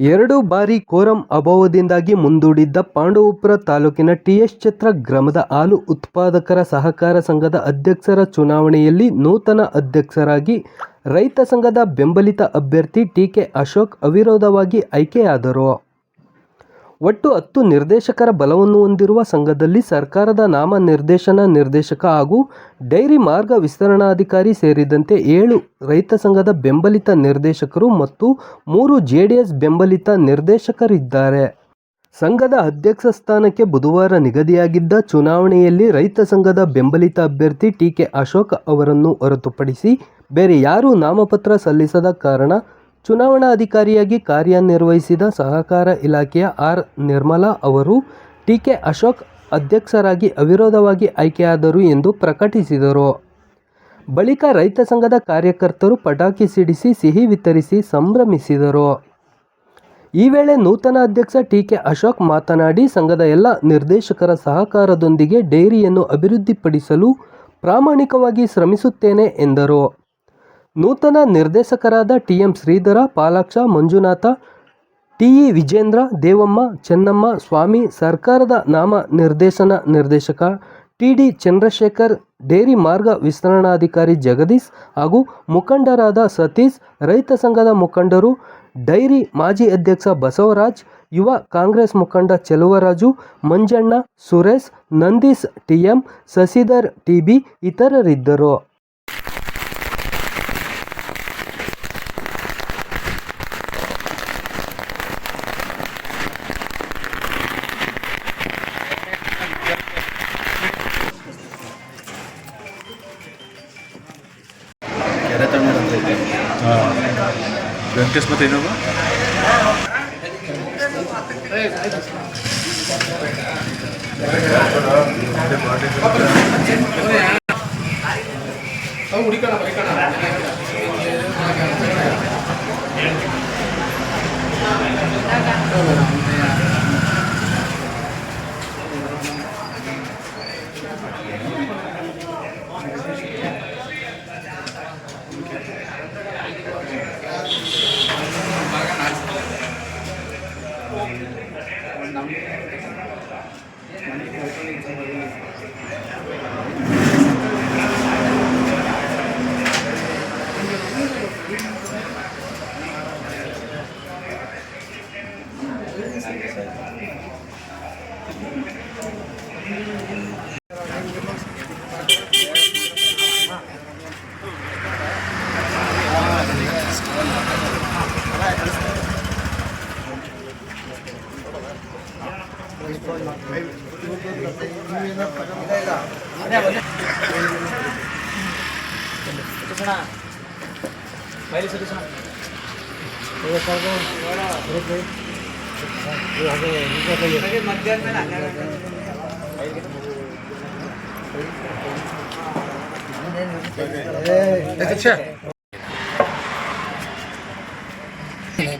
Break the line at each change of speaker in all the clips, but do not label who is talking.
ಎರಡು ಬಾರಿ ಕೋರಂ ಅಭಾವದಿಂದಾಗಿ ಮುಂದೂಡಿದ್ದ ಪಾಂಡವಪುರ ತಾಲೂಕಿನ ಟಿಎಸ್ ಛತ್ರ ಗ್ರಾಮದ ಹಾಲು ಉತ್ಪಾದಕರ ಸಹಕಾರ ಸಂಘದ ಅಧ್ಯಕ್ಷರ ಚುನಾವಣೆಯಲ್ಲಿ ನೂತನ ಅಧ್ಯಕ್ಷರಾಗಿ ರೈತ ಸಂಘದ ಬೆಂಬಲಿತ ಅಭ್ಯರ್ಥಿ ಟಿಕೆ ಅಶೋಕ್ ಅವಿರೋಧವಾಗಿ ಆಯ್ಕೆಯಾದರು. ಒಟ್ಟು ಹತ್ತು ನಿರ್ದೇಶಕರ ಬಲವನ್ನು ಹೊಂದಿರುವ ಸಂಘದಲ್ಲಿ ಸರ್ಕಾರದ ನಾಮ ನಿರ್ದೇಶನ ನಿರ್ದೇಶಕ ಹಾಗೂ ಡೈರಿ ಮಾರ್ಗ ವಿಸ್ತರಣಾಧಿಕಾರಿ ಸೇರಿದಂತೆ ಏಳು ರೈತ ಸಂಘದ ಬೆಂಬಲಿತ ನಿರ್ದೇಶಕರು ಮತ್ತು ಮೂರು ಜೆಡಿಎಸ್ ಬೆಂಬಲಿತ ನಿರ್ದೇಶಕರಿದ್ದಾರೆ. ಸಂಘದ ಅಧ್ಯಕ್ಷ ಸ್ಥಾನಕ್ಕೆ ಬುಧವಾರ ನಿಗದಿಯಾಗಿದ್ದ ಚುನಾವಣೆಯಲ್ಲಿ ರೈತ ಸಂಘದ ಬೆಂಬಲಿತ ಅಭ್ಯರ್ಥಿ ಟಿ ಕೆ ಅಶೋಕ್ ಅವರನ್ನು ಹೊರತುಪಡಿಸಿ ಬೇರೆ ಯಾರೂ ನಾಮಪತ್ರ ಸಲ್ಲಿಸದ ಕಾರಣ ಚುನಾವಣಾಧಿಕಾರಿಯಾಗಿ ಕಾರ್ಯನಿರ್ವಹಿಸಿದ ಸಹಕಾರ ಇಲಾಖೆಯ ಆರ್. ನಿರ್ಮಲಾ ಅವರು ಟಿಕೆ ಅಶೋಕ್ ಅಧ್ಯಕ್ಷರಾಗಿ ಅವಿರೋಧವಾಗಿ ಆಯ್ಕೆಯಾದರು ಎಂದು ಪ್ರಕಟಿಸಿದರು. ಬಳಿಕ ರೈತ ಸಂಘದ ಕಾರ್ಯಕರ್ತರು ಪಟಾಕಿ ಸಿಡಿಸಿ, ಸಿಹಿ ವಿತರಿಸಿ ಸಂಭ್ರಮಿಸಿದರು. ಈ ವೇಳೆ ನೂತನ ಅಧ್ಯಕ್ಷ ಟಿಕೆ ಅಶೋಕ್ ಮಾತನಾಡಿ, ಸಂಘದ ಎಲ್ಲ ನಿರ್ದೇಶಕರ ಸಹಕಾರದೊಂದಿಗೆ ಡೈರಿಯನ್ನು ಅಭಿವೃದ್ಧಿಪಡಿಸಲು ಪ್ರಾಮಾಣಿಕವಾಗಿ ಶ್ರಮಿಸುತ್ತೇನೆ ಎಂದರು. ನೂತನ ನಿರ್ದೇಶಕರಾದ T M Sridhara, Palaksha, Manjunatha, T E Vijendra, Devamma, Chennamma, Swamy, ಸರ್ಕಾರದ ನಾಮ ನಿರ್ದೇಶನ ನಿರ್ದೇಶಕ, ಟಿ ಡಿ ಚಂದ್ರಶೇಖರ್, ಡೇರಿ ಮಾರ್ಗ ವಿಸ್ತರಣಾಧಿಕಾರಿ ಜಗದೀಶ್ ಹಾಗೂ ಮುಖಂಡರಾದ ಸತೀಶ್, ರೈತ ಸಂಘದ ಮುಖಂಡರು, ಡೈರಿ ಮಾಜಿ ಅಧ್ಯಕ್ಷ ಬಸವರಾಜ್, ಯುವ ಕಾಂಗ್ರೆಸ್ ಮುಖಂಡ ಚೆಲುವರಾಜು, ಮಂಜಣ್ಣ, ಸುರೇಶ್, ನಂದೀಶ್ ಟಿಎಂ ಶಶಿಧರ್ ಟಿಬಿ ಇತರರಿದ್ದರು.
ಅಂತ ಐತೆ ವೆಂಕಟೇಶ್ ಮತ್ತೆ ಇನ್ನೊಬ್ಬ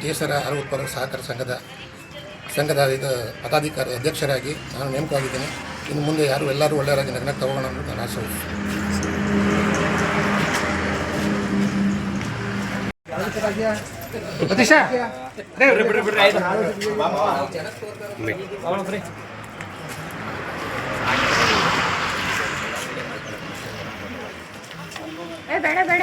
ಕೇಸರ ಹಾಲು ಉತ್ಪಾದಕ ಸಹಕಾರ ಸಂಘದ ಸಂಘದ ಇದು ಪದಾಧಿಕಾರಿ ಅಧ್ಯಕ್ಷರಾಗಿ ನಾನು ನೇಮಕವಾಗಿದ್ದೇನೆ. ಇನ್ನು ಮುಂದೆ ಯಾರು ಎಲ್ಲರೂ ಒಳ್ಳೆಯರಾಗಿ ನಗ್ನ ತಗೋಣ ಅಂತ ನಾನು
ಆಸೆ ಬೇಡ ಬೇಡ.